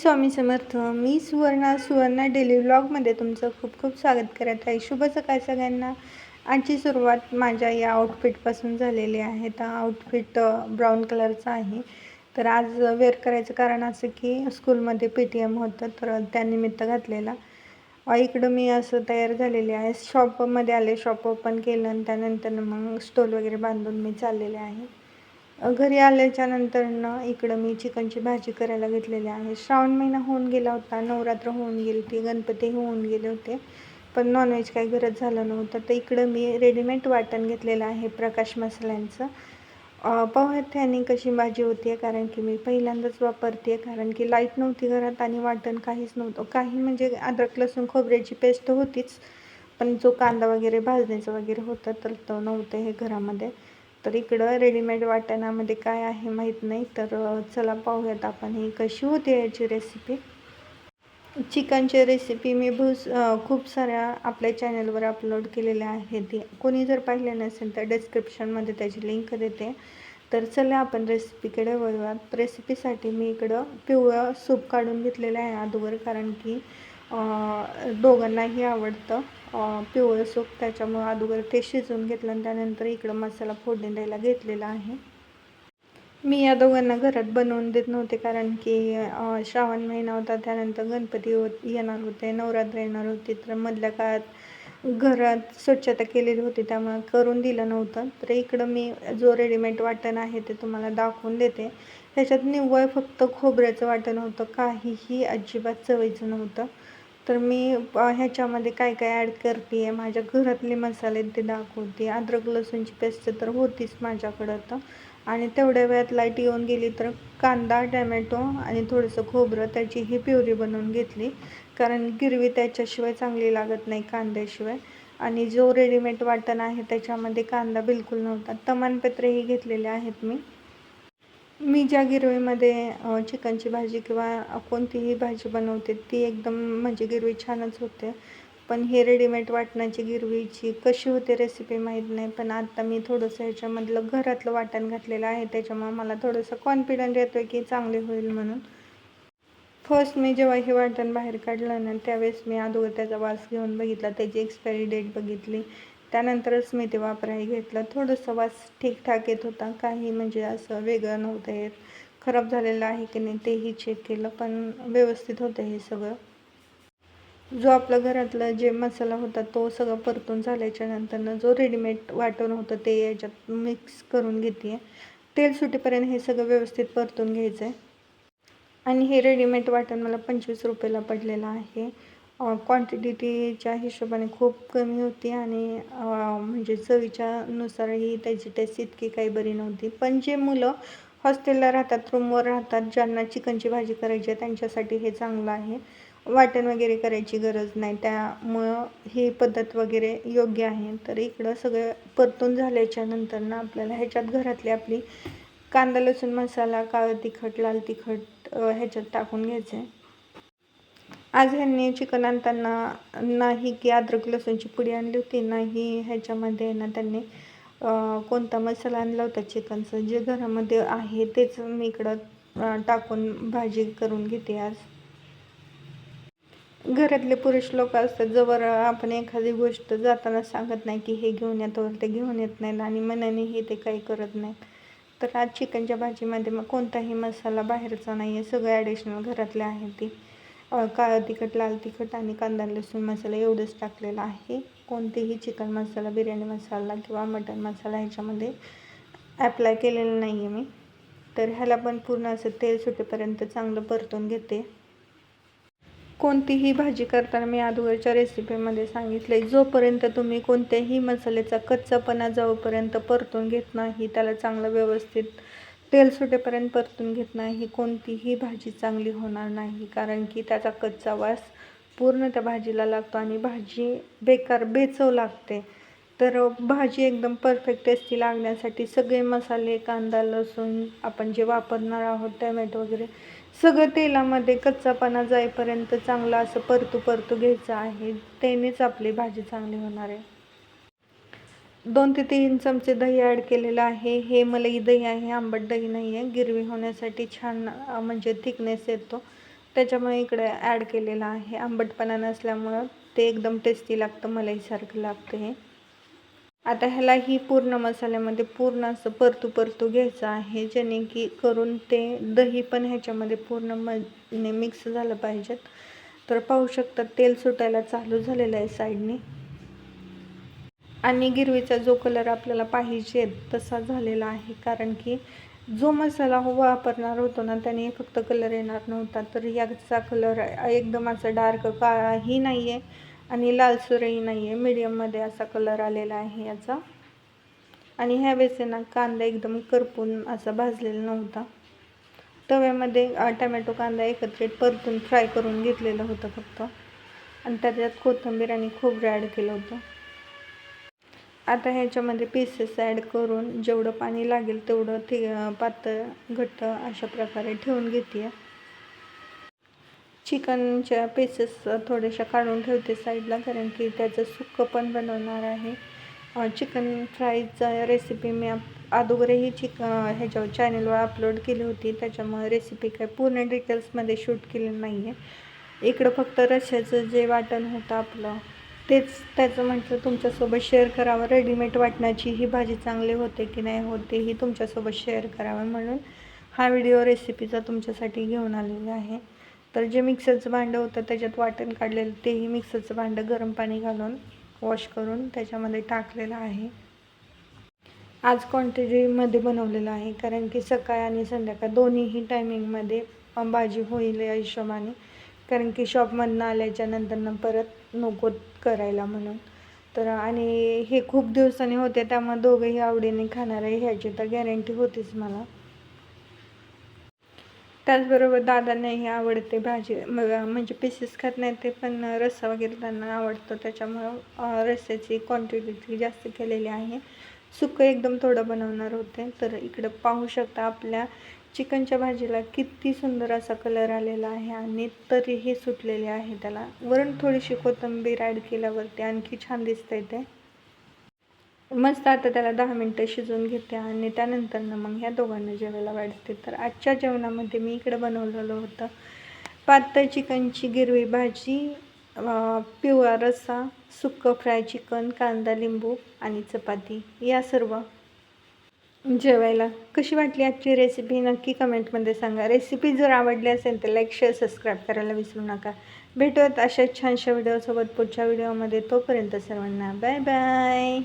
स्वामी समर्थ मी सुवर्णा सुवर्णा डेली व्लॉगमध्ये तुमचं खूप खूप स्वागत करत आहे. शुभ सकाळ सगळ्यांना. आजची सुरुवात माझ्या या आउटफिटपासून झालेली आहे. तर आउटफिट ब्राऊन कलरचा आहे. तर आज वेअर करायचं कारण असं की स्कूलमध्ये पी टी एम होतं तर त्यानिमित्त घातलेला. इकडं मी असं तयार झालेले आहे. शॉपमध्ये आले शॉप ओपन केलं आणि त्यानंतर मग स्टॉल वगैरे बांधून मी चाललेले आहे. घरी आल्याच्या नंतरनं इकडं मी चिकनची भाजी करायला घेतलेली आहे. श्रावण महिना होऊन गेला होता नवरात्र होऊन गेली होती गणपती होऊन गेले होते. पण नॉनव्हेज काही गरज झालं नव्हतं. तर इकडं मी रेडीमेड वाटण घेतलेलं आहे प्रकाश मसाल्यांचं. अ, पाहूयात कशी भाजी होती कारण की मी पहिल्यांदाच वापरते कारण की लाइट नव्हती घरात आणि वाटण काहीच नव्हतं. काही म्हणजे अद्रक लसूण खोबऱ्याची पेस्ट होतीच पण जो कांदा वगैरे भाजण्याचं वगैरे होतं तर तो नव्हतं हे घरामध्ये. तर इकडं रेडीमेड वाटणामध्ये काय आहे माहीत नाही तर चला पाहूयात आपण ही कशी होते याची रेसिपी चिकनची रेसिपी मी भूस खूप साऱ्या आपल्या चॅनलवर अपलोड केलेल्या आहेत. कोणी जर पाहिले नसेल तर डिस्क्रिप्शनमध्ये त्याची लिंक देते. तर चला आपण रेसिपीकडे वळूयात. रेसिपीसाठी मी इकडं पिवळं सूप काढून घेतलेलं आहे अगोदर कारण की दोघांनाही आवडतं. पिवळं सूप त्याच्यामुळं अगोदर ते शिजवून घेतलं आणि त्यानंतर इकडं मसाला फोडणी द्यायला घेतलेला आहे. मी या दोघांना घरात बनवून देत नव्हते कारण की श्रावण महिना होता त्यानंतर गणपती होत येणार होते नवरात्र येणार होती तर मधल्या काळात घरात स्वच्छता केलेली होती त्यामुळे करून दिलं नव्हतं. तर इकडं मी जो रेडीमेड वाटण आहे ते तुम्हाला दाखवून देते. त्याच्यात निव्वळ फक्त खोबऱ्याचं वाटण होतं काहीही अजिबात चवीचं नव्हतं. तर मी ह्याच्यामध्ये काय काय ॲड करते आहे माझ्या घरातले मसाले ते दाखवते. अद्रक लसूणची पेस्ट तर होतीच माझ्याकडं तर आणि तेवढ्या वेळात लाइट येऊन गेली तर कांदा टॅमॅटो आणि थोडंसं खोबरं त्याची ही प्युरी बनवून घेतली. कारण गिरवी त्याच्याशिवाय चांगली लागत नाही कांद्याशिवाय. आणि जो रेडीमेड वाटण आहे त्याच्यामध्ये कांदा बिलकुल नव्हता. तमानपत्रेही घेतलेले आहेत मी. मी ज्या गिरवीमध्ये चिकनची भाजी किंवा कोणतीही भाजी बनवते ती एकदम म्हणजे गिरवी छानच होते. पण हे रेडीमेड वाटणाची गिरवीची कशी होते रेसिपी माहीत नाही पण आत्ता मी थोडंसं ह्याच्यामधलं घरातलं वाटण घातलेलं आहे त्याच्यामुळे मला थोडंसं कॉन्फिडंट येतो आहे की चांगले होईल म्हणून. फर्स्ट मी जेव्हा हे वाटण बाहेर काढलं ना त्यावेळेस मी अगोदर त्याचा वास घेऊन बघितला त्याची एक्सपायरी डेट बघितली. त्यानंतरच मी ते वापरायला घेतलं. थोडंसं वास ठीकठाक येत होता. काही म्हणजे असं वेगळं नव्हतं येत. खराब झालेलं आहे की नाही तेही चेक केलं पण व्यवस्थित होतं हे सगळं. जो आपला घरातला जे मसाला होता तो सगळं परतून झाल्याच्या नंतरनं जो रेडीमेड वाटण होतं ते याच्यात मिक्स करून घेते तेल सुटेपर्यंत हे सगळं व्यवस्थित परतून घ्यायचं आहे आणि हे रेडीमेड वाटण मला पंचवीस रुपयाला पडलेलं आहे. क्वांटिटीच्या हिशोबाने खूप कमी होती आणि म्हणजे चवीच्या नुसारही त्याची टेस्ट इतकी काही बरी नव्हती. पण जे मुलं हॉस्टेलला राहतात रूमवर राहतात ज्यांना चिकनची भाजी करायची आहे त्यांच्यासाठी हे चांगलं आहे. वाटण वगैरे करायची गरज नाही. त्यामुळं ही पद्धत वगैरे योग्य आहे. तर इकडं सगळं परतून झाल्याच्यानंतर ना आपल्याला ह्याच्यात घरातली आपली कांदा लसूण मसाला काळं तिखट लाल तिखट ह्याच्यात टाकून घ्यायचं आहे आज ह्यांनी चिकन आणताना नाही की अद्रक लसूणची पुडी आणली होती नाही ह्याच्यामध्ये ना त्यांनी कोणता मसाला आणला होता चिकनचं? जे घरामध्ये आहे तेच मी इकडं टाकून भाजी करून घेते आज. घरातले पुरुष लोक असतात जवळ आपण एखादी गोष्ट जाताना सांगत नाही की हे घेऊन येतो ते घेऊन येत नाहीत आणि मनाने हे ते काही करत नाहीत तर आज चिकनच्या भाजीमध्ये मग कोणताही मसाला बाहेरचा नाही आहे सगळं ॲडिशनल घरातले आहे ती. काळं तिखट लाल तिखट आणि कांदा लसूण मसाला एवढंच टाकलेलं आहे. कोणतेही चिकन मसाला बिर्याणी मसाला किंवा मटन मसाला ह्याच्यामध्ये ॲप्लाय केलेलं नाही आहे मी. तर ह्याला पण पूर्ण असं तेल सुटेपर्यंत चांगलं परतून घेते. कोणतीही भाजी करताना मी अगोदरच्या रेसिपीमध्ये सांगितले जोपर्यंत तुम्ही कोणत्याही मसाल्याचा कच्चापणा जाऊपर्यंत परतून घेत नाही त्याला चांगलं व्यवस्थित तेल सुटेपर्यंत परतून घेत नाही. कोणतीही भाजी चांगली होणार नाही कारण की त्याचा कच्चा वास पूर्ण त्या भाजीला लागतो आणि भाजी बेकार बेचव लागते. तर भाजी एकदम परफेक्ट टेस्टी लागण्यासाठी सगळे मसाले कांदा लसूण आपण जे वापरणार आहोत टमॅटो वगैरे सगळं तेलामध्ये कच्चापणा जाईपर्यंत चांगलं असं परतू परतू घ्यायचं आहे. त्यानेच आपली भाजी चांगली होणार आहे. दोन ते तीन चमचे दही ॲड केलेलं आहे. हे मलाई दही आहे आंबट दही नाही आहे. गिरवी होण्यासाठी छान म्हणजे थिकनेस येतो. त्याच्यामुळे इकडे ॲड केलेलं आहे. आंबटपणा नसल्यामुळं ते एकदम टेस्टी लागतं मलाईसारखं लागतं हे. आता ह्याला ही पूर्ण मसाल्यामध्ये पूर्ण असं परतू परतू घ्यायचं आहे जेणे की करून ते दही पण ह्याच्यामध्ये पूर्ण मने मिक्स झालं पाहिजेत. तर पाहू शकता तेल सुटायला चालू झालेलं आहे साईडने. आणि गिरवीचा जो कलर आपल्याला पाहिजे तसा झालेला आहे. कारण की जो मसाला हो वापरणार होतो ना त्याने फक्त कलर येणार नव्हता. तर याचा कलर एकदम असा डार्क काळाही नाही आहे आणि लालसरही नाही आहे मीडियममध्ये असा कलर आलेला आहे याचा. आणि ह्या वेळेस ना कांदा एकदम करपून असा भाजलेला नव्हता. तव्यामध्ये टमॅटो कांदा एकत्रित परतून फ्राय करून घेतलेलं होतं फक्त. आणि त्याच्यात कोथिंबीर आणि खोबरं ॲड केलं होतं. आता ह्याच्यामध्ये पीसेस ॲड करून जेवढं पाणी लागेल तेवढं ते पातळ घट्ट अशा प्रकारे ठेवून घेते चिकनच्या पीसेस थोड्याशा काढून ठेवते साईडला कारण की त्याचं सुकं पण बनवणार आहे. चिकन फ्राईचा रेसिपी मी अगोदरही चिक ह्याच्यावर चॅनलवर अपलोड केली होती. त्याच्यामुळे रेसिपी काय पूर्ण डिटेल्समध्ये शूट केलेलं नाही आहे इकडं फक्त रश्याचं जे वाटण होतं आपलं तेच त्याचं म्हटलं तुमच्यासोबत शेअर करावं. रेडीमेड वाटण्याची ही भाजी चांगली होते की नाही होते ही तुमच्यासोबत शेअर करावं म्हणून हा व्हिडिओ रेसिपीचा तुमच्यासाठी घेऊन आलेला आहे. तर जे मिक्सरचं भांडं होतं त्याच्यात वाटण काढलेलं तेही मिक्सरचं भांडं गरम पाणी घालून वॉश करून त्याच्यामध्ये टाकलेलं आहे. आज क्वांटिटीमध्ये बनवलेलं आहे कारण की सकाळ आणि संध्याकाळ दोन्हीही टायमिंगमध्ये भाजी होईल या हिशोबाने. कारण की शॉपमधनं आल्याच्यानंतर परत नको करायला म्हणून. तर आणि हे खूप दिवसांनी होते त्यामुळे दोघंही आवडीने खाणार आहे ह्याची तर गॅरंटी होतीच मला. त्याचबरोबर दादांनाही आवडते भाजी म्हणजे पीसेस खात नाही ते पण रस्सा वगैरे त्यांना आवडतो त्याच्यामुळं रस्स्याची क्वांटिटी जास्त केलेली आहे. सुकं एकदम थोडं बनवणार होते. तर इकडं पाहू शकता आपल्या चिकनच्या भाजीला किती सुंदर असा कलर आलेला आहे आणि तरीही सुटलेले आहे त्याला. वरून थोडीशी कोथिंबीर ॲड केल्यावरती आणखी छान दिसतंय ते. मस्त आता त्याला दहा मिनटं शिजवून घेते आणि त्यानंतर ना मग ह्या दोघांना जेवायला वाढते. तर आजच्या जेवणामध्ये मी इकडं बनवलेलं होतं पातळ चिकनची गिरवी भाजी पिवळा रस्सा सुक्कं फ्राय चिकन कांदा लिंबू आणि चपाती या सर्व जेवायला. कशी वाटली आजची रेसिपी नक्की कमेंटमध्ये सांगा. रेसिपी जर आवडली असेल तर लाईक शेअर सबस्क्राईब करायला विसरू नका. भेटूयात अशा छानशा व्हिडिओसोबत पुढच्या व्हिडिओमध्ये तोपर्यंत सर्वांना बाय बाय